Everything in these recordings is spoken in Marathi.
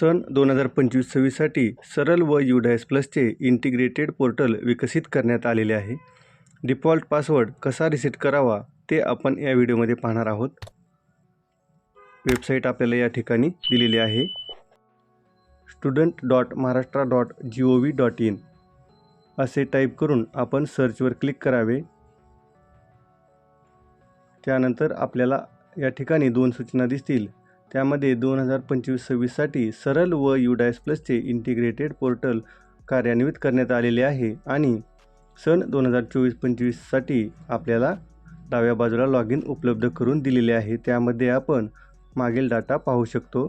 सन दोन हजार पंचवीस सव्वीससाठी सरल व यू डायस प्लसचे इंटिग्रेटेड पोर्टल विकसित करण्यात आलेले आहे. डिफॉल्ट पासवर्ड कसा रिसेट करावा ते आपण या व्हिडिओमध्ये पाहणार आहोत. वेबसाईट आपल्याला या ठिकाणी दिलेली आहे. Student dot Maharashtra dot G O V dot in असे टाईप करून आपण सर्चवर क्लिक करावे. त्यानंतर आपल्याला या ठिकाणी दोन सूचना दिसतील. त्यामध्ये दोन हजार पंचवीस सव्वीससाठी सरल व यू डायस प्लसचे इंटिग्रेटेड पोर्टल कार्यान्वित करण्यात आलेले आहे आणि सन दोन हजार चोवीस पंचवीससाठी आपल्याला डाव्या बाजूला लॉग इन उपलब्ध करून दिलेले आहे. त्यामध्ये आपण मागील डाटा पाहू शकतो.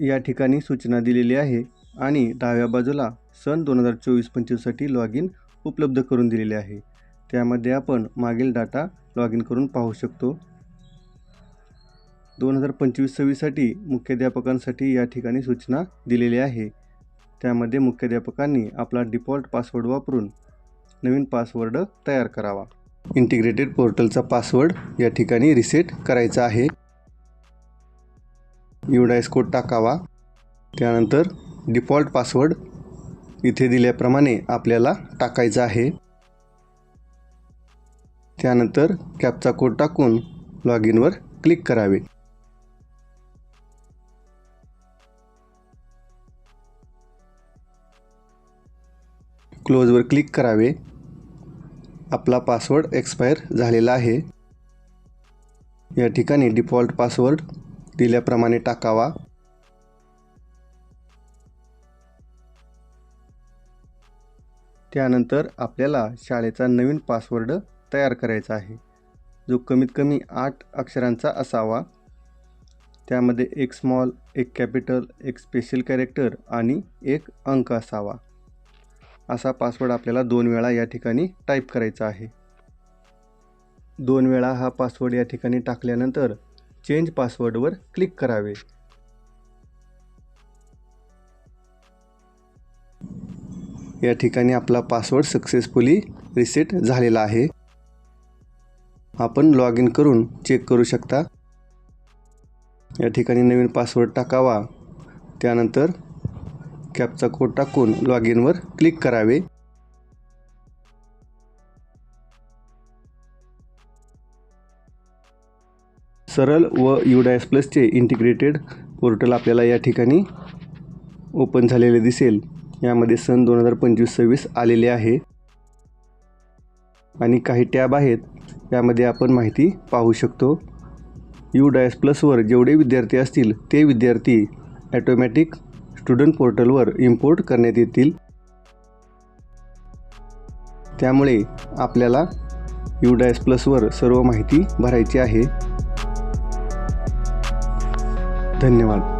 या ठिकाणी सूचना दिलेली आहे आणि डाव्या बाजूला सन दोन हजार चोवीस पंचवीससाठी लॉग इन उपलब्ध करून दिलेले आहे. त्यामध्ये आपण मागील डाटा लॉग इन करून पाहू शकतो. दोन हजार पंचवीस सव्वीससाठी मुख्याध्यापकांसाठी या ठिकाणी सूचना दिलेली आहे. त्यामध्ये मुख्याध्यापकांनी आपला डिफॉल्ट पासवर्ड वापरून नवीन पासवर्ड तयार करावा. इंटिग्रेटेड पोर्टलचा पासवर्ड या ठिकाणी रिसेट करायचा आहे. युडायस कोड टाकावा. त्यानंतर डिफॉल्ट पासवर्ड इथे दिल्याप्रमाणे आपल्याला टाकायचा आहे. त्यानंतर कॅपचा कोड टाकून लॉग इनवर क्लिक करावे. क्लोजवर क्लिक करावे. आपला पासवर्ड एक्सपायर झालेला आहे. या ठिकाणी डिफॉल्ट पासवर्ड दिल्याप्रमाणे टाकावा. त्यानंतर आपल्याला शाळेचा नवीन पासवर्ड तयार करायचा आहे. जो कमीत कमी आठ अक्षरांचा असावा. त्यामध्ये एक स्मॉल एक कॅपिटल एक स्पेशल कॅरेक्टर आणि एक अंक असावा. असा पासवर्ड आपल्याला दोन वेळा या ठिकाणी टाईप करायचा आहे. दोन वेळा हा पासवर्ड या ठिकाणी टाकल्यानंतर चेंज पासवर्डवर क्लिक करावे. या ठिकाणी आपला पासवर्ड सक्सेसफुली रिसेट झालेला आहे. आपण लॉग इन करून चेक करू शकता. या ठिकाणी नवीन पासवर्ड टाकावा. त्यानंतर कॅपचा कोड टाकून लॉग इनवर क्लिक करावे. सरळ व युडायस प्लसचे इंटिग्रेटेड पोर्टल आपल्याला या ठिकाणी ओपन झालेले दिसेल. यामध्ये सन दोन हजार पंचवीस सव्वीस आलेले आहे. आणि काही टॅब आहेत. यामध्ये आपण माहिती पाहू शकतो. यू डायस प्लसवर जेवढे विद्यार्थी असतील ते विद्यार्थी ॲटोमॅटिक स्टुडंट पोर्टलवर इम्पोर्ट करण्यात येतील. त्यामुळे आपल्याला यू डायस प्लसवर सर्व माहिती भरायची आहे. धन्यवाद.